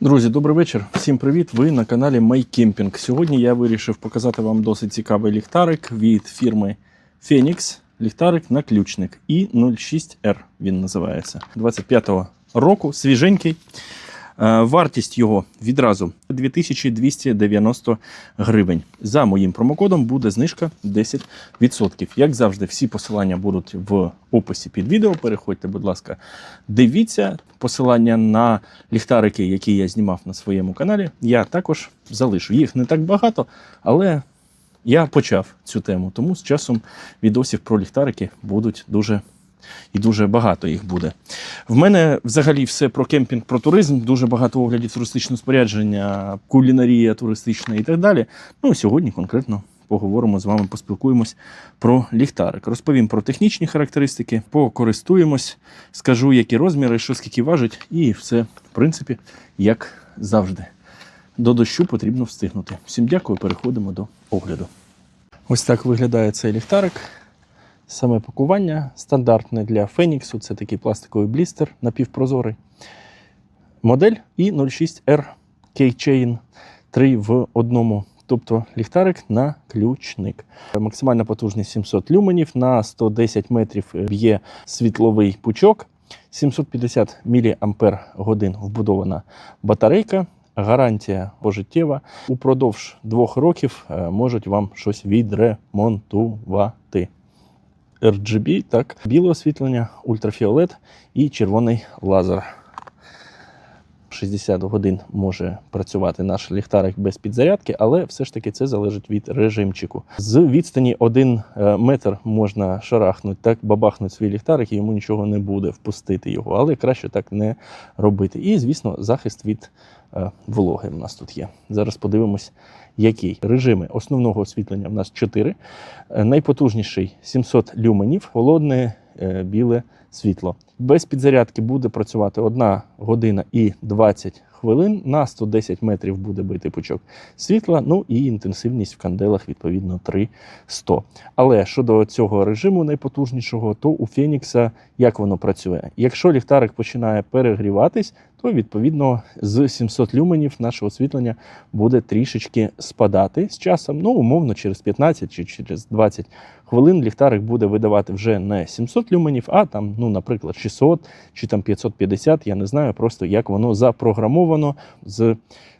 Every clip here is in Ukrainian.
Друзі, добрий вечір. Всім привіт! Ви на каналі MyCamping. Сьогодні я вирішив показати вам досить цікавий ліхтарик від фірми Phoenix. Ліхтарик на ключник і 06R він називається. 25-го року, свіженький. Е, Вартість його відразу 2290 гривень. За моїм промокодом буде знижка 10%. Як завжди, всі посилання будуть в описі під відео. Переходьте, будь ласка, дивіться посилання на ліхтарики, які я знімав на своєму каналі. Я також залишу. Їх не так багато, але я почав цю тему. Тому з часом відосів про ліхтарики будуть дуже і дуже багато їх буде. В мене взагалі все про кемпінг, про туризм, дуже багато оглядів туристичного спорядження, кулінарія туристична і так далі. Ну, сьогодні конкретно поговоримо з вами, поспілкуємось про ліхтарик. Розповім про технічні характеристики, покористуємось, скажу, які розміри, що скільки важить, і все, в принципі, як завжди. До дощу потрібно встигнути. Всім дякую, переходимо до огляду. Ось так виглядає цей ліхтарик. Саме пакування стандартне для Феніксу. Це такий пластиковий блістер напівпрозорий. Модель І06R Keychain 3 в одному. Тобто ліхтарик на ключник. Максимальна потужність 700 люменів, на 110 метрів б'є світловий пучок, 750 мАч вбудована батарейка. Гарантія пожиттєва. Упродовж двох років е, можуть вам щось відремонтувати. RGB, так, біле освітлення, ультрафіолет і червоний лазер. 60 годин може працювати наш ліхтарик без підзарядки, але все ж таки це залежить від режимчику. З відстані 1 метр можна шарахнути, так бабахнути свій ліхтарик, і йому нічого не буде впустити його, але краще так не робити. І, звісно, захист від е, вологи в нас тут є. Зараз подивимось, який. Режими основного освітлення в нас 4. Е, Найпотужніший 700 люменів, холодне е, біле світло. Без підзарядки буде працювати 1 година і 20 хвилин. На 110 метрів буде бити пучок світла. Ну і інтенсивність в канделах відповідно 300. Але щодо цього режиму найпотужнішого, то у Фенікса як воно працює? Якщо ліхтарик починає перегріватись, то відповідно з 700 люменів наше освітлення буде трішечки спадати з часом. Ну, умовно, через 15 чи через 20 хвилин ліхтарик буде видавати вже не 700 люменів, а там, ну, наприклад, 600 чи там 550. Я не знаю просто, як воно запрограмовано з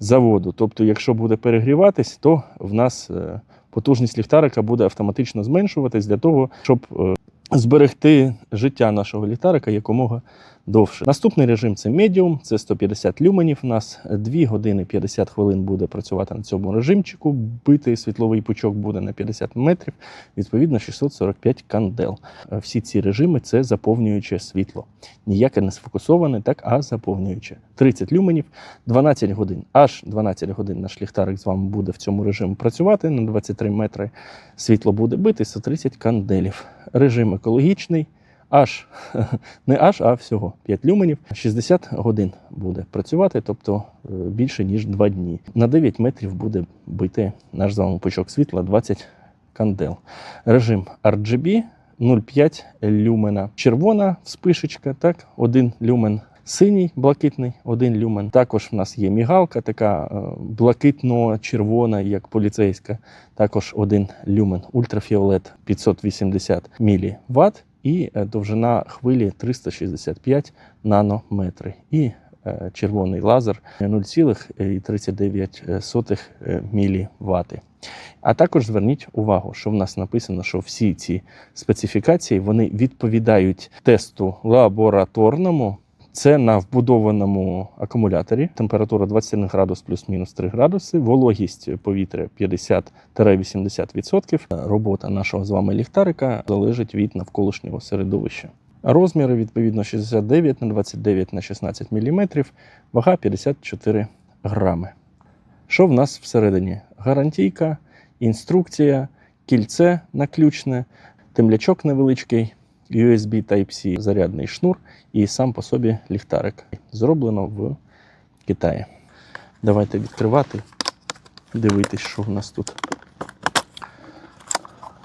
заводу. Тобто, якщо буде перегріватись, то в нас е, потужність ліхтарика буде автоматично зменшуватись для того, щоб е, зберегти життя нашого ліхтарика якомога довше. Наступний режим це медіум, це 150 люменів. У нас 2 години 50 хвилин буде працювати на цьому режимчику. Битий світловий пучок буде на 50 метрів, відповідно 645 кандел. Всі ці режими це заповнююче світло. Ніяке не сфокусоване, так, а заповнююче. 30 люменів, 12 годин. Аж 12 годин наш ліхтарик з вами буде в цьому режимі працювати. На 23 метри світло буде бити 130 канделів. Режим екологічний. Аж не аж, а всього 5 люменів. 60 годин буде працювати, тобто е, більше ніж 2 дні. На 9 метрів буде бити наш з вами пучок світла 20 кандел. Режим RGB 0,5 люмена. Червона вспишечка, так, 1 люмен. Синій блакитний, один люмен. Також в нас є мігалка, така е, блакитно-червона, як поліцейська. Також один люмен. Ультрафіолет 580 мВт і е, довжина хвилі 365 нанометри. І е, червоний лазер 0,39 мВт. А також зверніть увагу, що в нас написано, що всі ці специфікації вони відповідають тесту лабораторному. Це на вбудованому акумуляторі. Температура 21 градус плюс-мінус 3 градуси, вологість повітря 50-80%. Робота нашого з вами ліхтарика залежить від навколишнього середовища. Розміри відповідно 69 на 29 на 16 мм, вага 54 грами. Що в нас всередині? Гарантійка, інструкція, кільце наключне, темлячок невеличкий. USB Type-C зарядний шнур і сам по собі ліхтарик. Зроблено в Китаї. Давайте відкривати, дивитись, що в нас тут.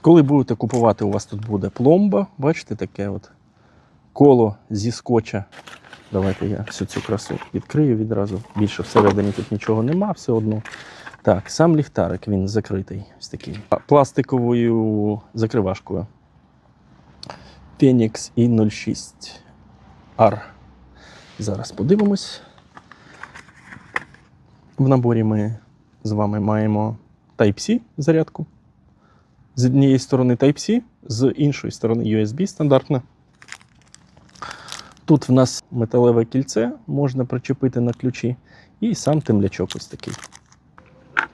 Коли будете купувати, у вас тут буде пломба, бачите, таке от коло зі скотча. Давайте я всю цю красу відкрию відразу. Більше всередині тут нічого нема, все одно. Так, сам ліхтарик він закритий. Ось такий. Пластиковою закривашкою. Phoenix i06 R. Зараз подивимось. В наборі ми з вами маємо Type-C зарядку. З однієї сторони Type-C, з іншої сторони USB стандартна. Тут в нас металеве кільце, можна причепити на ключі, і сам темлячок ось такий.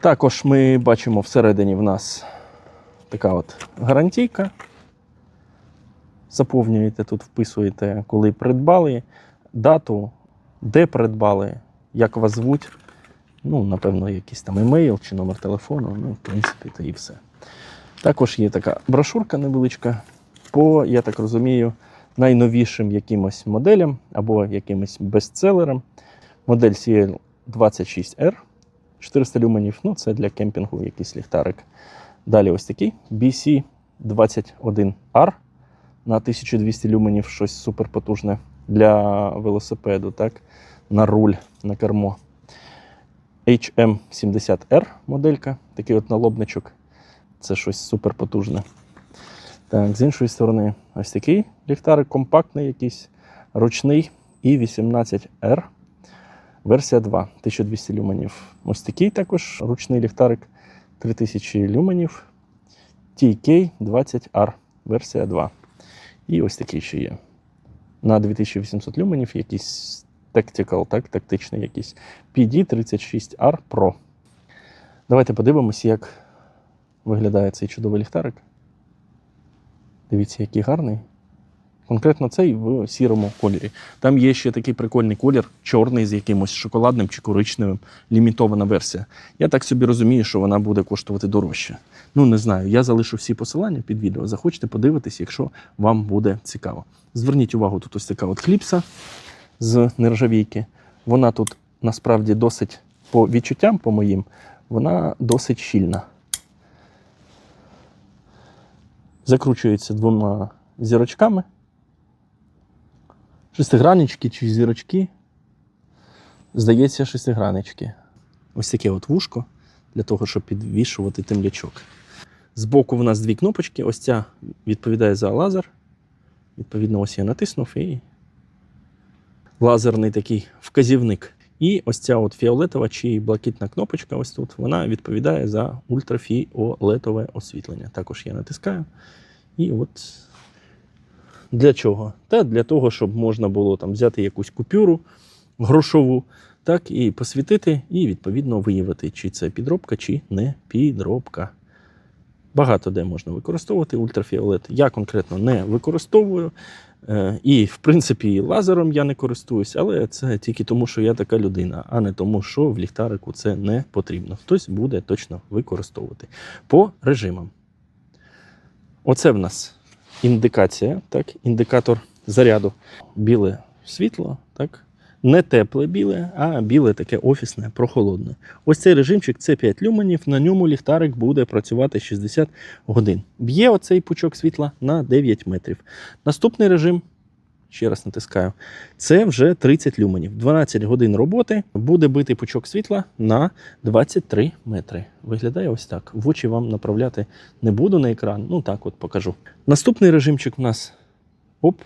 Також ми бачимо всередині в нас така от гарантійка. Заповнюєте тут, вписуєте, коли придбали, дату, де придбали, як вас звуть. Ну, напевно, якийсь там емейл чи номер телефону. Ну, в принципі, то і все. Також є така брошурка невеличка по, я так розумію, найновішим якимось моделям або якимось бестселерам. Модель CL26R 400 люменів. Ну, це для кемпінгу якийсь ліхтарик. Далі ось такий BC21R на 1200 люменів, щось суперпотужне для велосипеду, так? на руль, на кермо. HM70R моделька, такий от налобничок. Це щось суперпотужне. Так, з іншої сторони, ось такий ліхтарик компактний, якийсь ручний і 18R. Версія 2, 1200 люменів. Ось такий також ручний ліхтарик 3000 люменів. TK20R, версія 2. І ось такий ще є. На 2800 люменів якийсь Tactical, так, тактичний якийсь PD36R Pro. Давайте подивимося, як виглядає цей чудовий ліхтарик. Дивіться, який гарний. Конкретно цей в сірому кольорі. Там є ще такий прикольний колір, чорний з якимось шоколадним чи коричневим, лімітована версія. Я так собі розумію, що вона буде коштувати дорожче. Ну, не знаю. Я залишу всі посилання під відео. Захочете подивитись, якщо вам буде цікаво. Зверніть увагу, тут ось така от кліпса з нержавійки. Вона тут насправді досить по відчуттям, по моїм, вона досить щільна. Закручується двома зірочками. Шестиграннички чи зірочки. Здається, шестиграннички. Ось таке от вушко для того, щоб підвішувати темлячок. Збоку в нас дві кнопочки. Ось ця відповідає за лазер. Відповідно, ось я натиснув і лазерний такий вказівник. І ось ця от фіолетова чи блакитна кнопочка, ось тут, вона відповідає за ультрафіолетове освітлення. Також я натискаю. І от для чого? Та для того, щоб можна було там взяти якусь купюру грошову, так, і посвітити, і відповідно виявити, чи це підробка, чи не підробка. Багато де можна використовувати ультрафіолет. Я конкретно не використовую. Е, І, в принципі, лазером я не користуюсь, але це тільки тому, що я така людина, а не тому, що в ліхтарику це не потрібно. Хтось буде точно використовувати. По режимам. Оце в нас індикація, так, індикатор заряду. Біле світло, так. Не тепле біле, а біле таке офісне, прохолодне. Ось цей режимчик це 5 люменів, на ньому ліхтарик буде працювати 60 годин. Б'є оцей пучок світла на 9 метрів. Наступний режим, ще раз натискаю, це вже 30 люменів. 12 годин роботи буде бити пучок світла на 23 метри. Виглядає ось так. В очі вам направляти не буду на екран, ну так от покажу. Наступний режимчик у нас оп,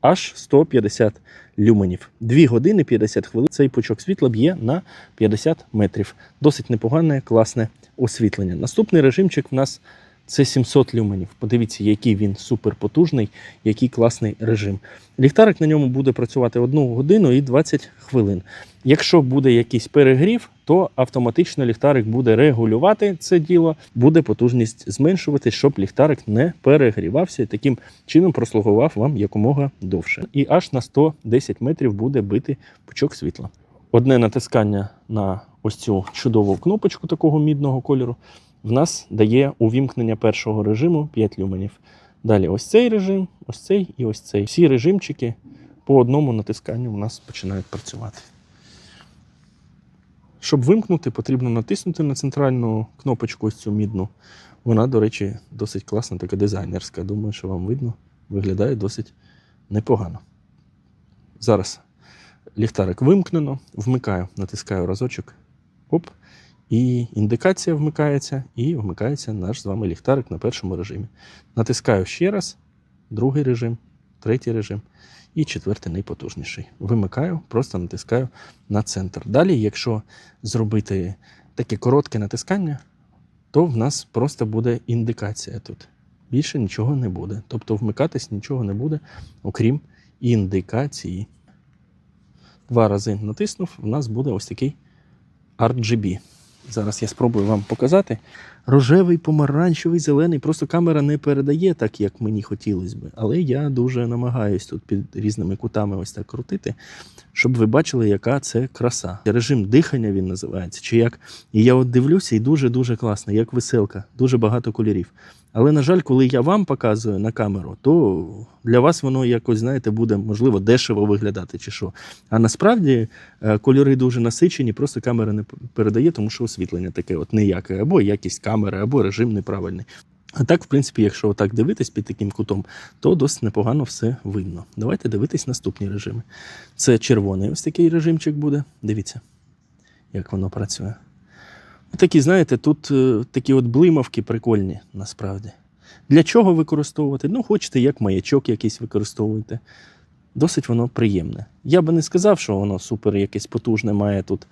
аж 150 люменів. 2 години 50 хвилин. Цей пучок світла б'є на 50 метрів. Досить непогане, класне освітлення. Наступний режимчик в нас це 700 люменів. Подивіться, який він суперпотужний, який класний режим. Ліхтарик на ньому буде працювати 1 годину і 20 хвилин. Якщо буде якийсь перегрів, то автоматично ліхтарик буде регулювати це діло, буде потужність зменшувати, щоб ліхтарик не перегрівався і таким чином прослугував вам якомога довше. І аж на 110 метрів буде бити пучок світла. Одне натискання на ось цю чудову кнопочку такого мідного кольору в нас дає увімкнення першого режиму 5 люменів. Далі ось цей режим, ось цей і ось цей. Всі режимчики по одному натисканню у нас починають працювати. Щоб вимкнути, потрібно натиснути на центральну кнопочку ось цю мідну. Вона, до речі, досить класна, така дизайнерська. Думаю, що вам видно. Виглядає досить непогано. Зараз Ліхтарик вимкнено, вмикаю, натискаю разочок. Оп. І індикація вмикається, і вмикається наш з вами ліхтарик на першому режимі. Натискаю ще раз, другий режим, третій режим і четвертий найпотужніший. Вимикаю, просто натискаю на центр. Далі, якщо зробити таке коротке натискання, то в нас просто буде індикація тут. Більше нічого не буде. Тобто вмикатись нічого не буде, окрім індикації. Два рази натиснув, в нас буде ось такий RGB. Зараз я спробую вам показати. Рожевий, помаранчевий, зелений. Просто камера не передає так, як мені хотілося би. Але я дуже намагаюсь тут під різними кутами ось так крутити, щоб ви бачили, яка це краса. Режим дихання він називається. Чи як. І я от дивлюся, і дуже-дуже класно, як веселка, дуже багато кольорів. Але, на жаль, коли я вам показую на камеру, то для вас воно якось, знаєте, буде, можливо, дешево виглядати чи що. А насправді е, кольори дуже насичені, просто камера не передає, тому що освітлення таке от ніяке, або якість камери, або режим неправильний. А так, в принципі, якщо так дивитись під таким кутом, то досить непогано все видно. Давайте дивитись наступні режими. Це червоний ось такий режимчик буде. Дивіться, як воно працює. Такі, знаєте, тут е, такі от блимавки прикольні насправді. Для чого використовувати? Ну, хочете, як маячок якийсь використовуєте. Досить воно приємне. Я би не сказав, що воно супер якесь потужне має тут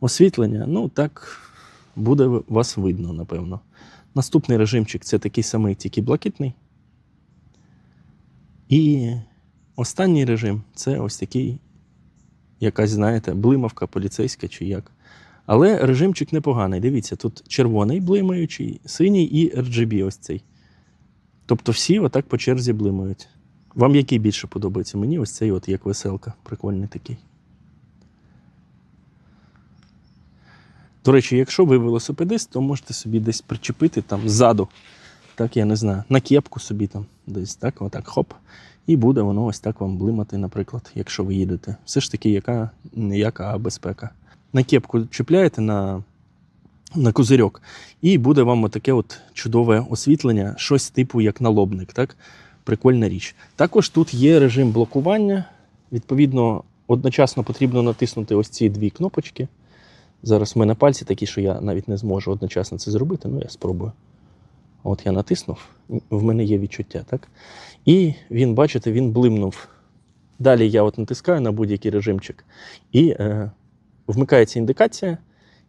освітлення. Ну, так буде вас видно, напевно. Наступний режимчик це такий самий, тільки блакитний. І останній режим це ось такий, якась, знаєте, блимавка поліцейська чи як. Але режимчик непоганий. Дивіться, тут червоний блимаючий, синій і RGB ось цей. Тобто всі отак по черзі блимають. Вам який більше подобається? Мені ось цей, от як веселка, прикольний такий. До речі, якщо ви велосипедист, то можете собі десь причепити там ззаду, так я не знаю, на кепку собі там десь так, отак хоп. І буде воно ось так вам блимати, наприклад, якщо ви їдете. Все ж таки, яка ніяка безпека. На кепку чіпляєте на, на козирьок, і буде вам отаке от чудове освітлення, щось типу як налобник. Так? Прикольна річ. Також тут є режим блокування. Відповідно, одночасно потрібно натиснути ось ці дві кнопочки. Зараз в мене пальці такі, що я навіть не зможу одночасно це зробити, ну я спробую. От я натиснув, в мене є відчуття, так? І він, бачите, він блимнув. Далі я от натискаю на будь-який режимчик, і е, вмикається індикація,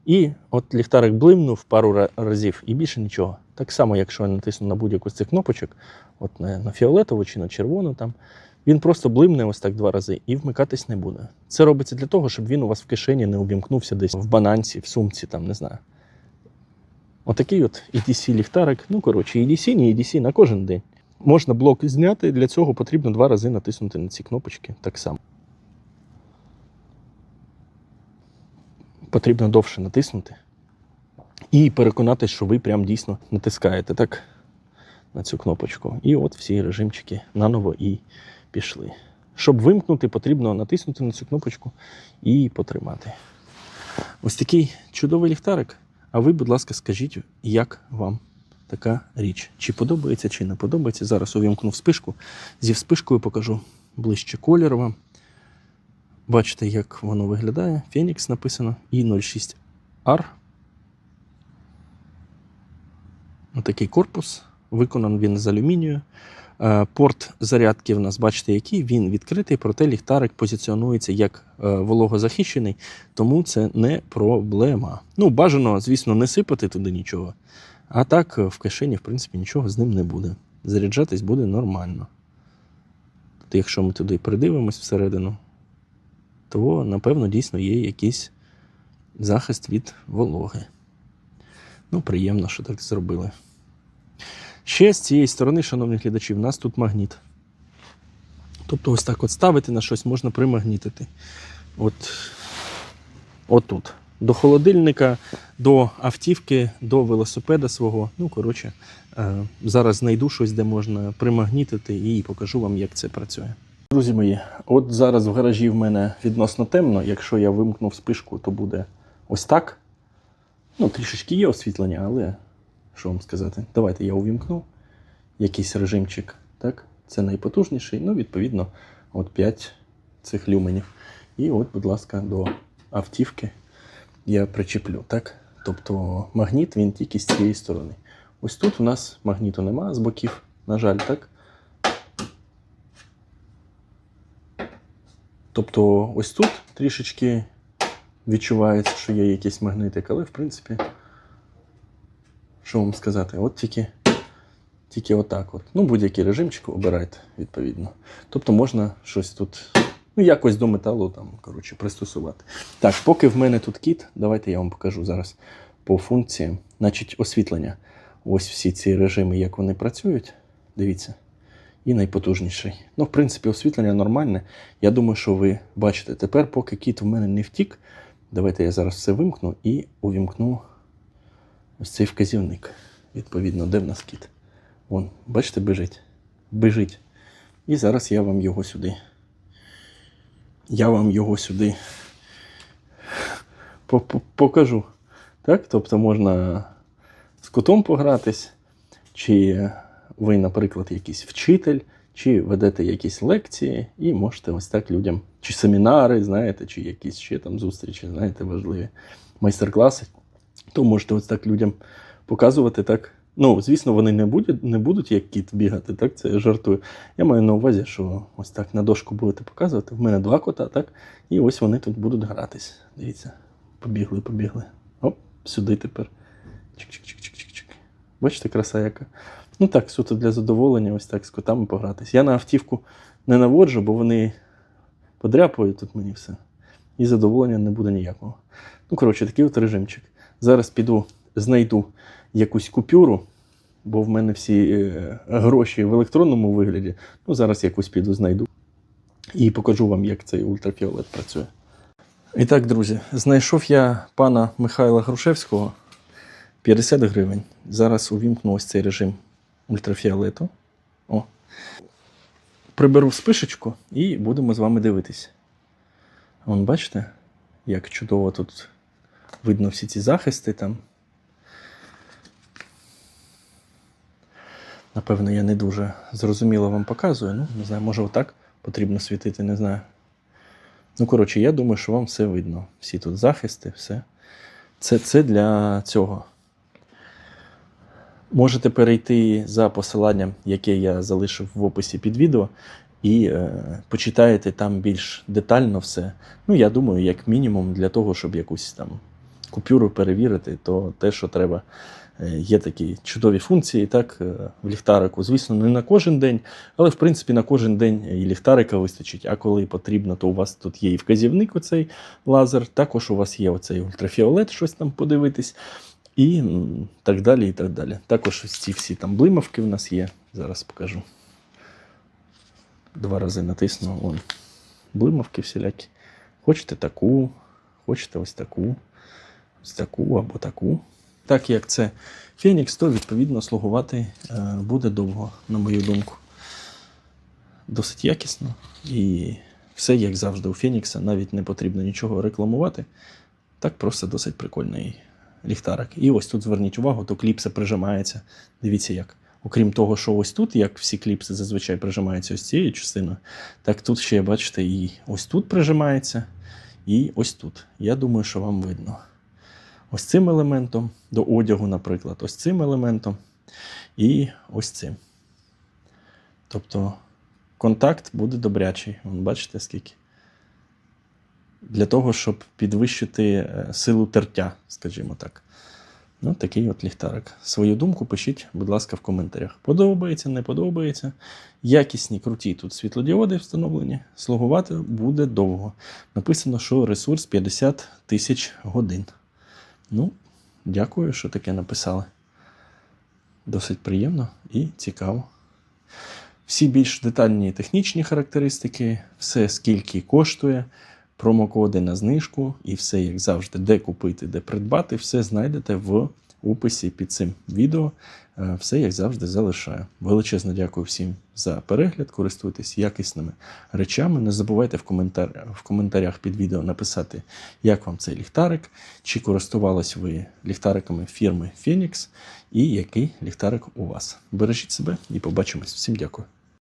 і от ліхтарик блимнув пару разів, і більше нічого. Так само, якщо я натисну на будь-яку з цих кнопочок, от на, на фіолетову чи на червону, там, він просто блимне ось так два рази і вмикатись не буде. Це робиться для того, щоб він у вас в кишені не увімкнувся десь в бананці, в сумці, там, не знаю. Отакий от EDC ліхтарик. Ну, коротше, EDC, не EDC на кожен день. Можна блок зняти, для цього потрібно два рази натиснути на ці кнопочки так само. Потрібно довше натиснути і переконатися, що ви прям дійсно натискаєте так на цю кнопочку. І от всі режимчики наново і пішли. Щоб вимкнути, потрібно натиснути на цю кнопочку і потримати. Ось такий чудовий ліхтарик. А ви, будь ласка, скажіть, як вам така річ? Чи подобається, чи не подобається. Зараз увімкну вспишку. Зі вспишкою покажу ближче колір вам. Бачите, як воно виглядає. Фенікс написано і 06R. Отакий корпус. Виконаний він з алюмінію. Е, Порт зарядки в нас, бачите, який він відкритий, проте ліхтарик позиціонується як е, вологозахищений, тому це не проблема. Ну, бажано, звісно, не сипати туди нічого. А так, е, в кишені, в принципі, нічого з ним не буде. Заряджатись буде нормально. Тобто, якщо ми туди придивимось всередину, то, напевно, дійсно є якийсь захист від вологи. Ну, приємно, що так зробили. Ще з цієї сторони, шановні глядачі, в нас тут магніт. Тобто, ось так от ставити на щось можна примагнітити. От, от тут. До холодильника, до автівки, до велосипеда свого. Ну, коротше, е, зараз знайду щось, де можна примагнітити, і покажу вам, як це працює. Друзі мої, от зараз в гаражі в мене відносно темно. Якщо я вимкну спишку, то буде ось так. Ну, трішечки є освітлення, але що вам сказати? Давайте я увімкну якийсь режимчик. Так? Це найпотужніший. Ну, відповідно, от 5 цих люменів. І от, будь ласка, до автівки я причеплю. Так? Тобто магніт він тільки з цієї сторони. Ось тут у нас магніту нема з боків, на жаль, так? Тобто ось тут трішечки відчувається, що є якийсь магнитик, але в принципі, що вам сказати, от тільки, тільки отак. От. Ну, будь-який режимчик обирайте, відповідно. Тобто можна щось тут, ну, якось до металу там, коротше, пристосувати. Так, поки в мене тут кіт, давайте я вам покажу зараз по функціям. Значить, освітлення. Ось всі ці режими, як вони працюють. Дивіться. І найпотужніший. Ну, в принципі, освітлення нормальне. Я думаю, що ви бачите. Тепер, поки кіт в мене не втік, давайте я зараз все вимкну і увімкну ось цей вказівник. Відповідно, де в нас кіт? Вон, бачите, біжить. Біжить. І зараз я вам його сюди. Я вам його сюди по- по- покажу. Так? Тобто можна з котом погратись, чи ви, наприклад, якийсь вчитель, чи ведете якісь лекції, і можете ось так людям, чи семінари, знаєте, чи якісь ще там зустрічі, знаєте, важливі майстер-класи, то можете ось так людям показувати так. Ну, звісно, вони не будуть, не будуть як кіт бігати, так? Це я жартую. Я маю на увазі, що ось так на дошку будете показувати. В мене два кота, так? І ось вони тут будуть гратись. Дивіться, побігли, побігли. Оп, сюди тепер. Чик-чик-чик-чик-чик. Бачите, краса яка. Ну так, суто для задоволення, ось так з котами погратись. Я на автівку не наводжу, бо вони подряпують тут мені все. І задоволення не буде ніякого. Ну, коротше, такий от режимчик. Зараз піду, знайду якусь купюру, бо в мене всі е, гроші в електронному вигляді. Ну, зараз якусь піду знайду. І покажу вам, як цей ультрафіолет працює. І так, друзі, знайшов я пана Михайла Грушевського 50 гривень. Зараз увімкну ось цей режим ультрафіолету. О. Приберу спишечку і будемо з вами дивитись. Вон, бачите, як чудово тут видно всі ці захисти там. Напевно, я не дуже зрозуміло вам показую. Ну, не знаю, може отак потрібно світити, не знаю. Ну, коротше, я думаю, що вам все видно. Всі тут захисти, все. Це, це для цього. Можете перейти за посиланням, яке я залишив в описі під відео, і е, почитаєте там більш детально все. Ну, я думаю, як мінімум, для того, щоб якусь там купюру перевірити, то те, що треба. Е, Є такі чудові функції, так, е, в ліхтарику. Звісно, не на кожен день, але в принципі на кожен день і ліхтарика вистачить. А коли потрібно, то у вас тут є і вказівник, оцей лазер, також у вас є оцей ультрафіолет, щось там подивитись, і так далі. і так далі. Також ці всі там блимавки в нас є. Зараз покажу. Два рази натисну. Вон. Блимавки всілякі. Хочете таку, хочете ось таку, ось таку або таку. Так як це Фенікс, то відповідно слугувати е, буде довго, на мою думку. Досить якісно. І все, як завжди, у Фенікса, навіть не потрібно нічого рекламувати. Так просто досить прикольний ліхтарик. І ось тут зверніть увагу, то кліпса прижимається. Дивіться як. Окрім того, що ось тут, як всі кліпси зазвичай прижимаються ось цією частиною, так тут ще, бачите, і ось тут прижимається, і ось тут. Я думаю, що вам видно ось цим елементом до одягу, наприклад, ось цим елементом і ось цим. Тобто контакт буде добрячий. Бачите, скільки? Для того, щоб підвищити е, силу тертя, скажімо так. Ну, такий от ліхтарик. Свою думку пишіть, будь ласка, в коментарях. Подобається, не подобається. Якісні, круті тут світлодіоди встановлені. Слугувати буде довго. Написано, що ресурс 50 тисяч годин. Ну, дякую, що таке написали. Досить приємно і цікаво. Всі більш детальні технічні характеристики, все скільки коштує, промокоди на знижку і все, як завжди, де купити, де придбати, все знайдете в описі під цим відео. Е, Все, як завжди, залишаю. Величезно дякую всім за перегляд. Користуйтесь якісними речами. Не забувайте в, коментар... в коментарях під відео написати, як вам цей ліхтарик, чи користувались ви ліхтариками фірми Phoenix і який ліхтарик у вас. Бережіть себе і побачимось. Всім дякую.